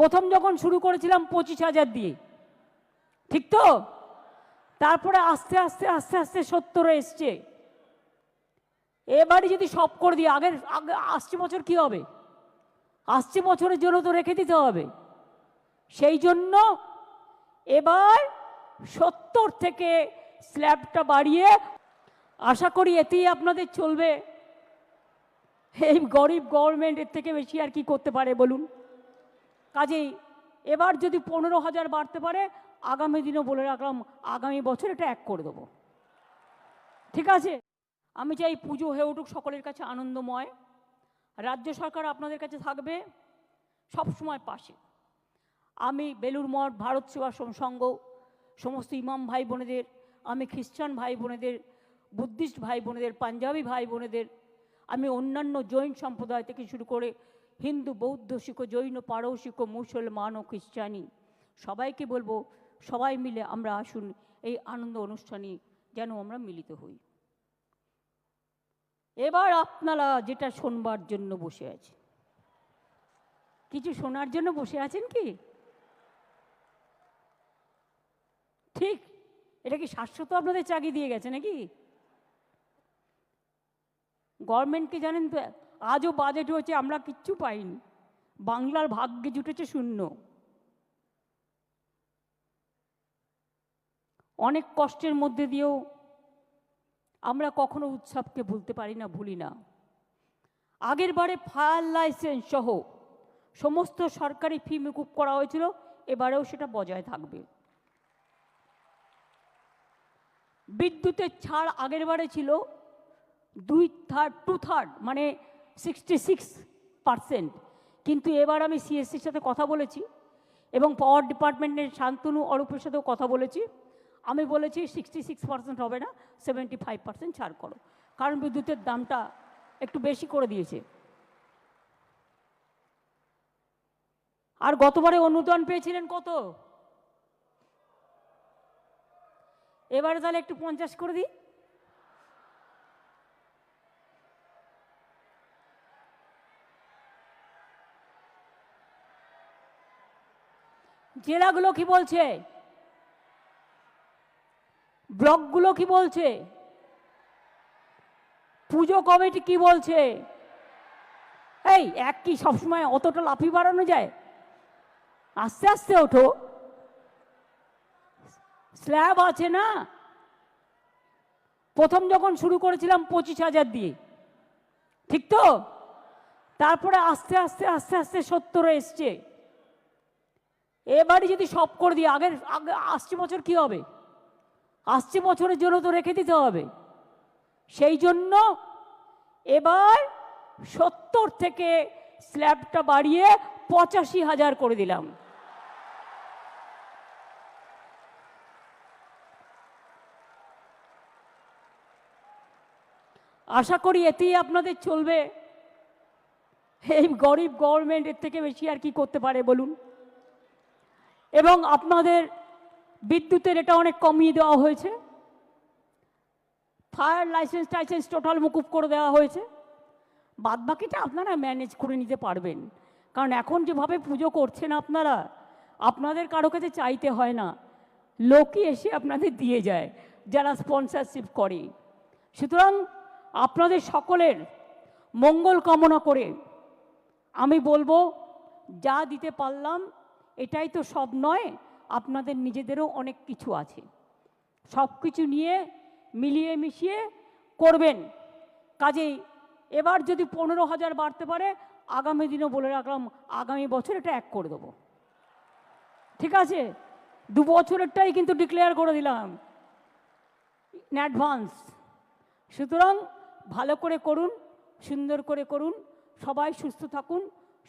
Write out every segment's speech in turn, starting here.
প্রথম যখন শুরু করেছিলাম পঁচিশ হাজার দিয়ে। ঠিক তো? তারপরে আস্তে আস্তে আস্তে আস্তে সত্তরে এসছে। এবারে যদি সব করে দিই, আগের, আগে আসছে বছর কি হবে? আসছে বছরের জন্য তো রেখে দিতে হবে। সেই জন্য এবার সত্তর থেকে স্ল্যাবটা বাড়িয়ে আশা করি এতেই আপনাদের চলবে। এই গরিব গভর্নমেন্ট এর থেকে বেশি আর কি করতে পারে বলুন। কাজেই এবার যদি পনেরো হাজার বাড়তে পারে, আগামী দিনও বলে রাখলাম, আগামী বছর এটা এক করে দেবো। ঠিক আছে? আমি চাই পুজো হয়ে উঠুক, সকলের কাছে আনন্দময়। রাজ্য সরকার আপনাদের কাছে থাকবে, সব সময় পাশে। আমি বেলুর মঠ, ভারত সেবাশ্রম সংঘ, সমস্ত ইমাম ভাই বোনেদের, আমি খ্রিস্টান ভাই বোনেদের, বুদ্ধিস্ট ভাই বোনেদের, পাঞ্জাবি ভাই বোনেদের, আমি অন্যান্য জৈন সম্প্রদায় থেকে শুরু করে হিন্দু, বৌদ্ধ, শিখ, জৈন, পারসিক, মুসলমান ও খ্রিস্টানি, সবাইকে বলব সবাই মিলে আমরা আসুন এই আনন্দ অনুষ্ঠানে যেন আমরা মিলিত হই। এবার আপনারা যেটা শোনবার জন্য বসে আছে কিছু শোনার জন্য বসে আছেন কি? ঠিক, এটা কি শাশ্বত আপনাদের চাকরি দিয়ে গেছে নাকি? গভর্নমেন্টকে জানেন তো আজও বাজেট হয়েছে, আমরা কিচ্ছু পাইনি। বাংলার ভাগ্যে জুটেছে শূন্য। অনেক কষ্টের মধ্যে দিয়েও আমরা কখনো উৎসবকে ভুলতে পারি না, ভুলি না। আগের বারে ফায়ার লাইসেন্স সহ সমস্ত সরকারি ফি মুকুব করা হয়েছিল, এবারেও সেটা বজায় থাকবে। বিদ্যুতের ছাড় আগের বারে ছিল দুই থার্ড টু থার্ড মানে সিক্সটি সিক্স কিন্তু এবার আমি সিএসসির সাথে কথা বলেছি এবং পাওয়ার ডিপার্টমেন্টের শান্তনু অরূপের সাথেও কথা বলেছি। আমি বলেছি সিক্সটি সিক্স পার্সেন্ট হবে না সেভেন্টি ফাইভ পার্সেন্ট ছাড় করো। কারণ বিদ্যুতের দামটা একটু বেশি করে দিয়েছে। আর গতবারে অনুদান পেয়েছিলেন কত? এবারে তাহলে একটু পঞ্চাশ করে দিই। জেলাগুলো কি বলছে? ব্লকগুলো কি বলছে? পুজো কমিটি কি বলছে? এই, এক কি সবসময় অতটা লাফি বাড়ানো যায়? আস্তে আস্তে ওঠো। স্ল্যাব আছে না? প্রথম যখন শুরু করেছিলাম পঁচিশ হাজার দিয়ে। ঠিক তো? তারপরে আস্তে আস্তে আস্তে আস্তে সত্তরে এসছে। এবারে যদি সব করে দিই আগের, আগে আসছে বছর কি হবে? আসছে বছরের জন্য তো রেখে দিতে হবে। সেই জন্য এবার সত্তর থেকে স্ল্যাবটা বাড়িয়ে পঁচাশি হাজার করে দিলাম। আশা করি এতেই আপনাদের চলবে। এই গরিব গভর্নমেন্ট এর থেকে বেশি আর কি করতে পারে বলুন? এবং আপনাদের বিদ্যুতের এটা অনেক কমিয়ে দেওয়া হয়েছে। ফায়ার লাইসেন্স টাইসেন্স টোটাল মুকুব করে দেওয়া হয়েছে। বাদ বাকিটা আপনারা ম্যানেজ করে নিতে পারবেন। কারণ এখন যেভাবে পুজো করছেন আপনারা, আপনাদের কারও কাছে চাইতে হয় না। লোকই এসে আপনাদের দিয়ে যায়, যারা স্পন্সরশিপ করে। সুতরাং আপনাদের সকলের মঙ্গল কামনা করে আমি বলব, যা দিতে পারলাম এটাই তো সব নয়, আপনাদের নিজেদেরও অনেক কিছু আছে। সব কিছু নিয়ে মিলিয়ে মিশিয়ে করবেন। কাজেই এবার যদি পনেরো হাজার বাড়তে পারে, আগামী দিনও বলে রাখলাম, আগামী বছর এটা এক করে দেবো। ঠিক আছে? দু বছরেরটাই কিন্তু ডিক্লেয়ার করে দিলাম ইন অ্যাডভান্স সুতরাং ভালো করে করুন, সুন্দর করে করুন, সবাই সুস্থ থাকুন,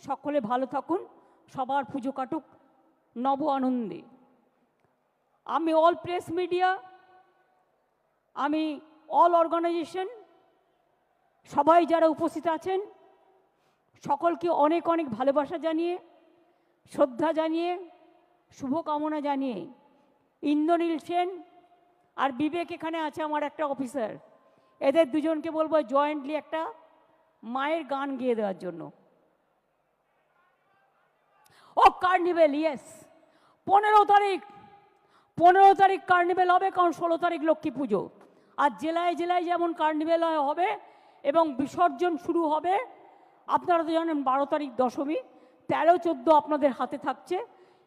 সকলে ভালো থাকুন, সবার পুজো কাটুক। নব আনন্দে। আমি অল প্রেস মিডিয়া আমি অল অর্গানাইজেশন সবাই যারা উপস্থিত আছেন, সকলকে অনেক অনেক ভালোবাসা জানিয়ে, শ্রদ্ধা জানিয়ে, শুভকামনা জানিয়ে, ইন্দ্রনীল সেন আর বিবেক এখানে আছে আমার একটা অফিসার এদের দুজনকে বলব জয়েন্টলি একটা মায়ের গান গেয়ে দেওয়ার জন্য। ও কার্নিভেল ইয়েস পনেরো তারিখ পনেরো তারিখ কার্নিভেল হবে, কারণ ষোলো তারিখ লক্ষ্মী পুজো। আর জেলায় জেলায় যেমন কার্নিভেল হবে এবং বিসর্জন শুরু হবে, আপনারা তো জানেন বারো তারিখ দশমী, তেরো, চোদ্দ আপনাদের হাতে থাকছে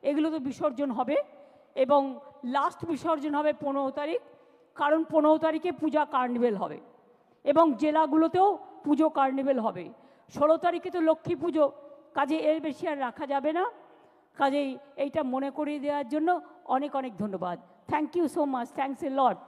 এগুলো তো বিসর্জন হবে এবং লাস্ট বিসর্জন হবে পনেরো তারিখ, কারণ পনেরো তারিখে পূজা কার্নিভেল হবে এবং জেলাগুলোতেও পুজো কার্নিভেল হবে। ষোলো তারিখে তো লক্ষ্মী পুজো, কাজে এর বেশি আর রাখা যাবে না। কাজেই এইটা মনে করিয়ে দেওয়ার জন্য অনেক অনেক ধন্যবাদ। Thank you so much thanks a lot